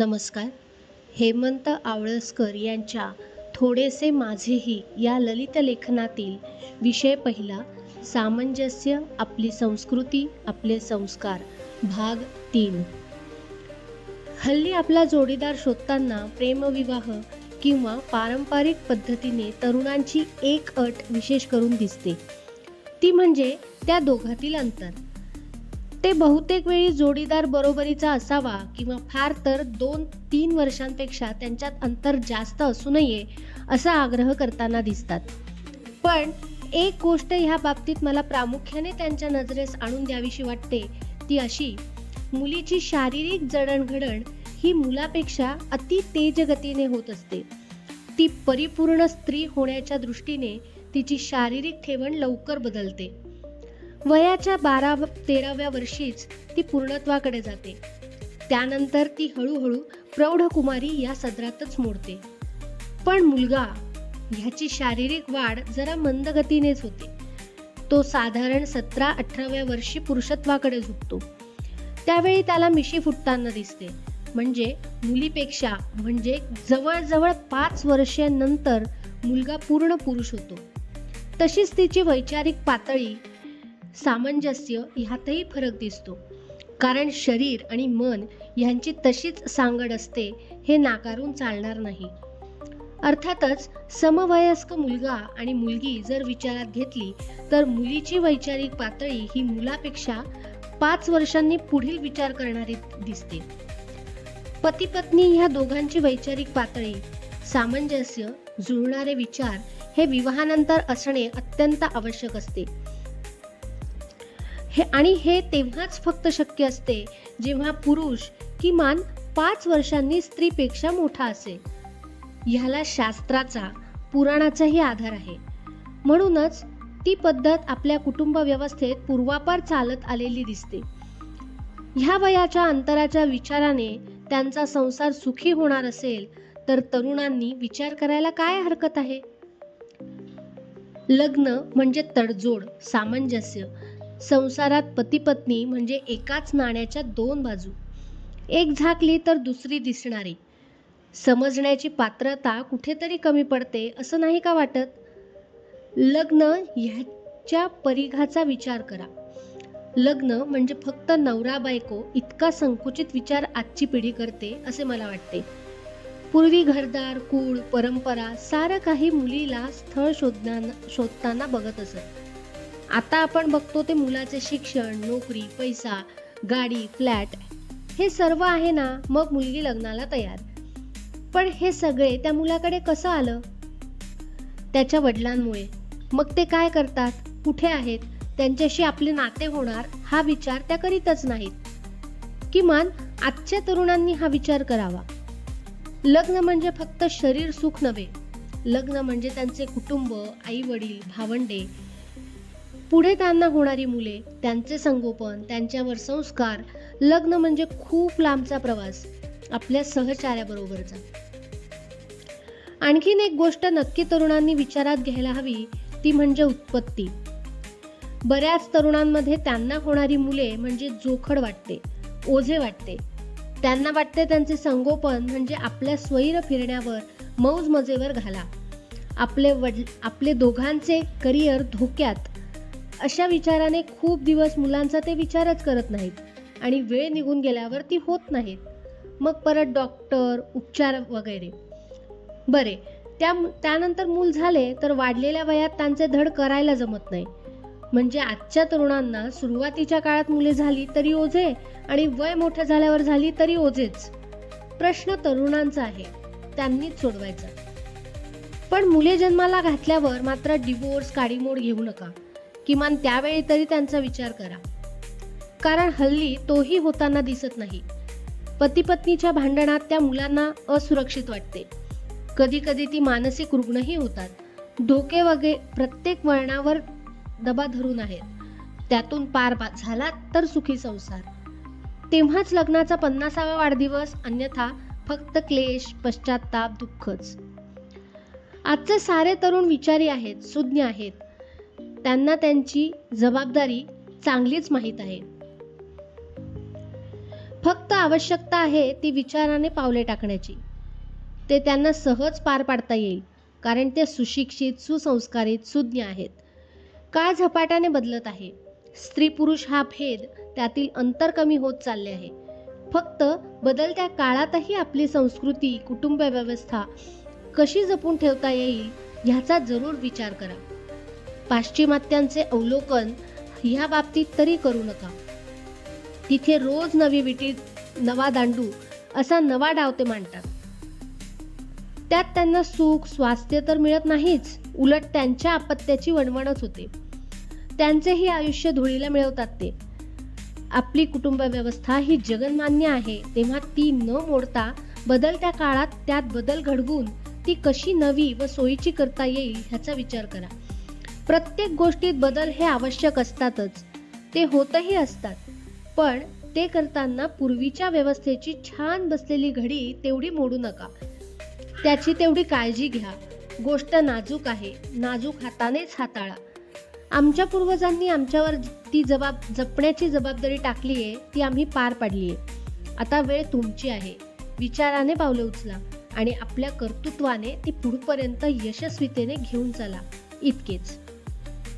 नमस्कार. हेमंत आवळसकर यांच्या थोडेसे माझेही या ललित लेखनातील विषय पहिला सामंजस्य आपली संस्कृती आपले संस्कार भाग तीन. हल्ली आपला जोडीदार शोधताना प्रेमविवाह किंवा पारंपरिक पद्धतीने तरुणांची एक अट विशेष करून दिसते. ती म्हणजे त्या दोघातील अंतर. ते बहुतेक वेळी जोडीदार बरोबरीचा असावा किंवा फार तर दोन तीन वर्षांपेक्षा त्यांच्यात अंतर जास्त असू नये असा आग्रह करताना दिसतात. पण एक गोष्ट ह्या बाबतीत मला प्रामुख्याने त्यांच्या नजरेस आणून द्यावीशी वाटते ती अशी. मुलीची शारीरिक जडणघडण ही मुलापेक्षा अति तेज गतीने होत असते. ती परिपूर्ण स्त्री होण्याच्या दृष्टीने तिची शारीरिक ठेवण लवकर बदलते. वयाच्या बारा तेराव्या वर्षीच ती पूर्णत्वाकडे जाते. त्यानंतर ती हळूहळू प्रौढकुमारी या सदरातच मोडते. पण मुलगा ह्याची शारीरिक वाढ जरा मंद गतीनेच होते. तो साधारण सतरा अठराव्या वर्षी पुरुषत्वाकडे झुकतो. त्यावेळी त्याला मिशी फुटताना दिसते. म्हणजे मुलीपेक्षा म्हणजे जवळजवळ पाच वर्षांनंतर मुलगा पूर्ण पुरुष होतो. तशीच तिची वैचारिक पातळी सामंजस्य ह्यातही फरक दिसतो. कारण शरीर आणि मन यांची तशीच सांगड असते हे नाकारून चालणार नाही. अर्थातच समवयस्क मुलगा आणि मुलगी जर विचारात घेतली तर मुलीची वैचारिक पातळी ही मुलापेक्षा पाच वर्षांनी पुढील विचार करणारी दिसते. पती पत्नी ह्या दोघांची वैचारिक पातळी सामंजस्य जुळणारे विचार हे विवाहानंतर असणे अत्यंत आवश्यक असते. हे आणि हे तेव्हाच फक्त शक्य असते जेव्हा पुरुष किमान पाच वर्षांनी स्त्रीपेक्षा मोठा असेल. ह्याला शास्त्राचा पुराणाचाही आधार आहे. म्हणूनच ती पद्धत आपल्या कुटुंब व्यवस्थेत पूर्वापार चालत आलेली दिसते. ह्या वयाच्या अंतराच्या विचाराने त्यांचा संसार सुखी होणार असेल तर तरुणांनी विचार करायला काय हरकत आहे? लग्न म्हणजे तडजोड सामंजस्य. संसारात पती पत्नी म्हणजे एकाच नाण्याच्या दोन बाजू. एक झाकली तर दुसरी दिसणारी. समजण्याची पात्रता कुठेतरी कमी पडते असं नाही का वाटत? लग्न ह्याच्या परिघाचा विचार करा. लग्न म्हणजे फक्त नवरा बायको इतका संकुचित विचार आजची पिढी करते असे मला वाटते. पूर्वी घरदार कुळ परंपरा सारं काही मुलीला स्थळ शोधण्या शोधताना बघत असत. आता आपण बघतो ते मुलाचे शिक्षण नोकरी पैसा गाडी फ्लॅट हे सर्व आहे ना मग मुलगी लग्नाला तयार. पण हे सगळे त्या मुलाकडे कसं आलं? त्याच्या वडिलांमुळे. मग ते काय करतात? कुठे आहेत? त्यांच्याशी आपले नाते होणार हा विचार त्या करीतच नाहीत. किमान आजच्या तरुणांनी हा विचार करावा. लग्न म्हणजे फक्त शरीर सुख नव्हे. लग्न म्हणजे त्यांचे कुटुंब आई वडील भावंडे पुढे त्यांना होणारी मुले त्यांचे संगोपन त्यांच्यावर संस्कार लग्न म्हणजे खूप लांबचा प्रवास आपल्या सहचार्याबरोबरचा आणखीन एक गोष्ट नक्की तरुणांनी विचारात घ्यायला हवी ती म्हणजे उत्पत्ती. बऱ्याच तरुणांमध्ये त्यांना होणारी मुले म्हणजे जोखड वाटते ओझे वाटते. त्यांना वाटते त्यांचे संगोपन म्हणजे आपल्या स्वैर फिरण्यावर मौज मजेवर घाला. आपले वडील आपले दोघांचे करिअर धोक्यात अशा विचाराने खूप दिवस मुलांचा ते विचारच करत नाहीत. आणि वेळ निघून गेल्यावर ती होत नाहीत. मग परत डॉक्टर उपचार वगैरे. बरे त्या त्यानंतर मूल झाले तर वाढलेल्या वयात त्यांचे धड करायला जमत नाही. म्हणजे आजच्या तरुणांना सुरुवातीच्या काळात मुले झाली तरी ओझे आणि वय मोठं झाल्यावर झाली तरी ओझेच. प्रश्न तरुणांचा आहे. त्यांनीच सोडवायचा. पण मुले जन्माला घातल्यावर मात्र डिवोर्स काडीमोड घेऊ नका. किमान त्यावेळी तरी त्यांचा विचार करा. कारण हल्ली तोही होताना दिसत नाही. पती पत्नीच्या भांडणात त्या मुलांना असुरक्षित वाटते. कधी कधी ती मानसिक रुग्णही होतात. धोके वगैरे प्रत्येक वळणावर दबा धरून आहेत. त्यातून पार पा- झाला तर सुखी संसार. तेव्हाच लग्नाचा पन्नासावा वाढदिवस अन्यथा फक्त क्लेश पश्चाताप दुःखच. आजचे सारे तरुण विचारी आहेत सुज्ञ आहेत. त्यांना त्यांची जबाबदारी चांगलीच माहीत आहे. फक्त आवश्यकता आहे ती विचाराने पावले टाकण्याची. ते त्यांना सहज पार पाडता येईल कारण ते सुशिक्षित सुसंस्कारित सुज्ञ आहेत. काळ झपाट्याने बदलत आहे. स्त्री पुरुष हा भेद त्यातील अंतर कमी होत चालले आहे. फक्त बदलत्या काळातही आपली संस्कृती कुटुंब व्यवस्था कशी जपून ठेवता येईल ह्याचा जरूर विचार करा. पाश्चिमात्यांचे अवलोकन ह्या बाबतीत तरी करू नका. तिथे रोज नवी विटी नवा दांडू असा नवा डाव ते मांडतात. त्यात त्यांना सुख स्वास्थ्य तर मिळत नाहीच उलट त्यांच्या अपत्याची वणवणच होते. त्यांचेही आयुष्य धुळीला मिळवतात ते. आपली कुटुंब व्यवस्था ही जगनमान्य आहे तेव्हा ती न मोडता बदलत्या काळात त्यात बदल घडवून ती कशी नवी व सोयीची करता येईल ह्याचा विचार करा. प्रत्येक गोष्टीत बदल हे आवश्यक असतातच. ते होतही असतात. पण ते करताना पूर्वीच्या व्यवस्थेची छान बसलेली घडी तेवढी मोडू नका. त्याची तेवढी काळजी घ्या. गोष्ट नाजूक आहे. नाजूक हातानेच हाताळा. आमच्या पूर्वजांनी आमच्यावर ती जबाब जपण्याची जबाबदारी टाकली आहे ती आम्ही पार पाडली आहे आता वेळ तुमची आहे. विचाराने पावले उचला आणि आपल्या कर्तृत्वाने ती पुढपर्यंत यशस्वीतेने घेऊन चला. इतकेच.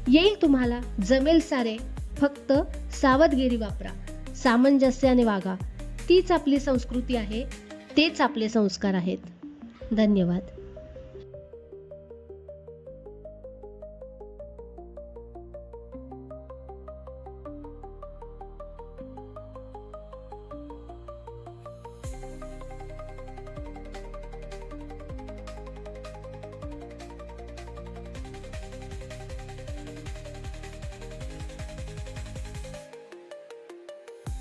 येईल तुम्हाला. जमेल सारे. फक्त सावधगिरी वापरा. सामंजस्याने वागा. तीच आपली संस्कृती आहे. तेच आपले संस्कार आहेत. धन्यवाद.